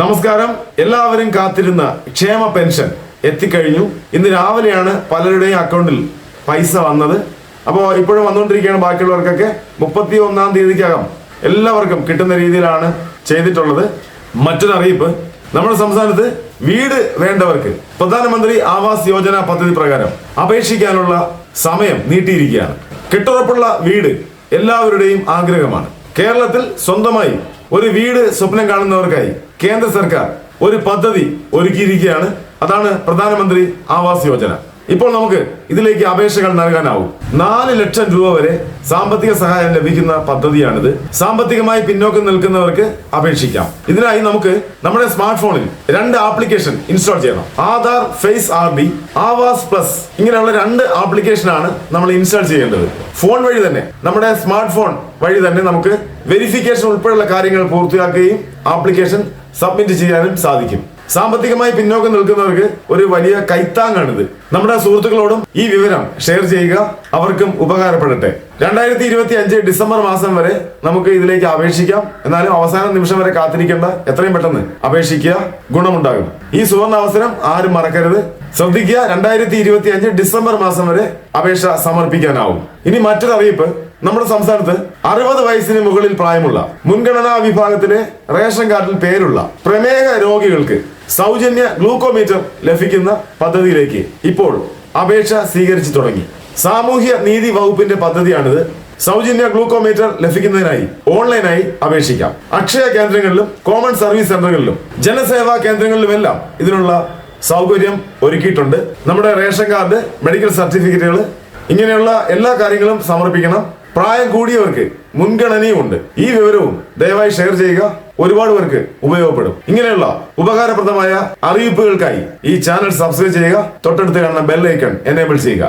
നമസ്കാരം. എല്ലാവരും കാത്തിരുന്ന ക്ഷേമ പെൻഷൻ എത്തിക്കഴിഞ്ഞു. ഇന്ന് രാവിലെയാണ് പലരുടെയും അക്കൗണ്ടിൽ പൈസ വന്നത്. അപ്പോൾ ഇപ്പോഴും വന്നുകൊണ്ടിരിക്കുകയാണ് ബാക്കിയുള്ളവർക്കൊക്കെ. മുപ്പത്തി ഒന്നാം തീയതിക്കകം എല്ലാവർക്കും കിട്ടുന്ന രീതിയിലാണ് ചെയ്തിട്ടുള്ളത്. മറ്റൊരറിയിപ്പ് നമ്മുടെ സംസ്ഥാനത്ത് വീട് വേണ്ടവർക്ക് പ്രധാനമന്ത്രി ആവാസ് യോജന പദ്ധതി പ്രകാരം അപേക്ഷിക്കാനുള്ള സമയം നീട്ടിയിരിക്കുകയാണ്. കെട്ടുറപ്പുള്ള വീട് എല്ലാവരുടെയും ആഗ്രഹമാണ്. കേരളത്തിൽ സ്വന്തമായി ഒരു വീട് സ്വപ്നം കാണുന്നവർക്കായി കേന്ദ്ര സർക്കാർ ഒരു പദ്ധതി ഒരുക്കിയിരിക്കുകയാണ്. അതാണ് പ്രധാനമന്ത്രി ആവാസ് യോജന. ഇപ്പോൾ നമുക്ക് ഇതിലേക്ക് അപേക്ഷകൾ നൽകാനാവും. നാല് ലക്ഷം രൂപ വരെ സാമ്പത്തിക സഹായം ലഭിക്കുന്ന പദ്ധതിയാണിത്. സാമ്പത്തികമായി പിന്നോക്കം നിൽക്കുന്നവർക്ക് അപേക്ഷിക്കാം. ഇതിനായി നമുക്ക് നമ്മുടെ സ്മാർട്ട് ഫോണിൽ രണ്ട് ആപ്ലിക്കേഷൻ ഇൻസ്റ്റാൾ ചെയ്യണം. ആധാർ ഫേസ് ആർ ഡി ആവാസ് പ്ലസ് ഇങ്ങനെയുള്ള രണ്ട് ആപ്ലിക്കേഷൻ ആണ് നമ്മൾ ഇൻസ്റ്റാൾ ചെയ്യേണ്ടത്. ഫോൺ വഴി തന്നെ നമ്മുടെ സ്മാർട്ട് ഫോൺ വഴി തന്നെ നമുക്ക് വെരിഫിക്കേഷൻ ഉൾപ്പെടെയുള്ള കാര്യങ്ങൾ പൂർത്തിയാക്കുകയും ആപ്ലിക്കേഷൻ സബ്മിറ്റ് ചെയ്യാനും സാധിക്കും. സാമ്പത്തികമായി പിന്നോക്കം നിൽക്കുന്നവർക്ക് ഒരു വലിയ കൈത്താങ്ങാണിത്. നമ്മുടെ സുഹൃത്തുക്കളോടും ഈ വിവരം ഷെയർ ചെയ്യുക. അവർക്കും ഉപകാരപ്പെടട്ടെ. രണ്ടായിരത്തി ഇരുപത്തി അഞ്ച് ഡിസംബർ മാസം വരെ നമുക്ക് ഇതിലേക്ക് അപേക്ഷിക്കാം. എന്നാലും അവസാന നിമിഷം വരെ കാത്തിരിക്കേണ്ട. എത്രയും പെട്ടെന്ന് അപേക്ഷിക്കുക. ഗുണമുണ്ടാകും. ഈ സുവർണ അവസരം ആരും മറക്കരുത്. ശ്രദ്ധിക്കുക രണ്ടായിരത്തി ഇരുപത്തി അഞ്ച് ഡിസംബർ മാസം വരെ അപേക്ഷ സമർപ്പിക്കാനാവും. ഇനി മറ്റൊരു അറിയിപ്പ് നമ്മുടെ സംസ്ഥാനത്ത് അറുപത് വയസ്സിന് മുകളിൽ പ്രായമുള്ള മുൻഗണനാ വിഭാഗത്തിന് റേഷൻ കാർഡിൽ പേരുള്ള പ്രമേഹ രോഗികൾക്ക് സൗജന്യ ഗ്ലൂക്കോമീറ്റർ ലഭിക്കുന്ന പദ്ധതിയിലേക്ക് ഇപ്പോൾ അപേക്ഷ സ്വീകരിച്ചു തുടങ്ങി. സാമൂഹ്യ നീതി വകുപ്പിന്റെ പദ്ധതിയാണിത്. സൗജന്യ ഗ്ലൂക്കോമീറ്റർ ലഭിക്കുന്നതിനായി ഓൺലൈനായി അപേക്ഷിക്കാം. അക്ഷയ കേന്ദ്രങ്ങളിലും കോമൺ സർവീസ് സെന്ററുകളിലും ജനസേവാ കേന്ദ്രങ്ങളിലുമെല്ലാം ഇതിനുള്ള സൗകര്യം ഒരുക്കിയിട്ടുണ്ട്. നമ്മുടെ റേഷൻ കാർഡ് മെഡിക്കൽ സർട്ടിഫിക്കറ്റുകൾ ഇങ്ങനെയുള്ള എല്ലാ കാര്യങ്ങളും സമർപ്പിക്കണം. പ്രായം കൂടിയവർക്ക് മുൻഗണനയുമുണ്ട് ഈ വിവരവും ദയവായി ഷെയർ ചെയ്യുക. ഒരുപാട് പേർക്ക് ഉപയോഗപ്പെടും. ഇങ്ങനെയുള്ള ഉപകാരപ്രദമായ അറിയിപ്പുകൾക്കായി ഈ ചാനൽ സബ്സ്ക്രൈബ് ചെയ്യുക. തൊട്ടടുത്ത് കാണുന്ന ബെൽ ഐക്കൺ എനേബിൾ ചെയ്യുക.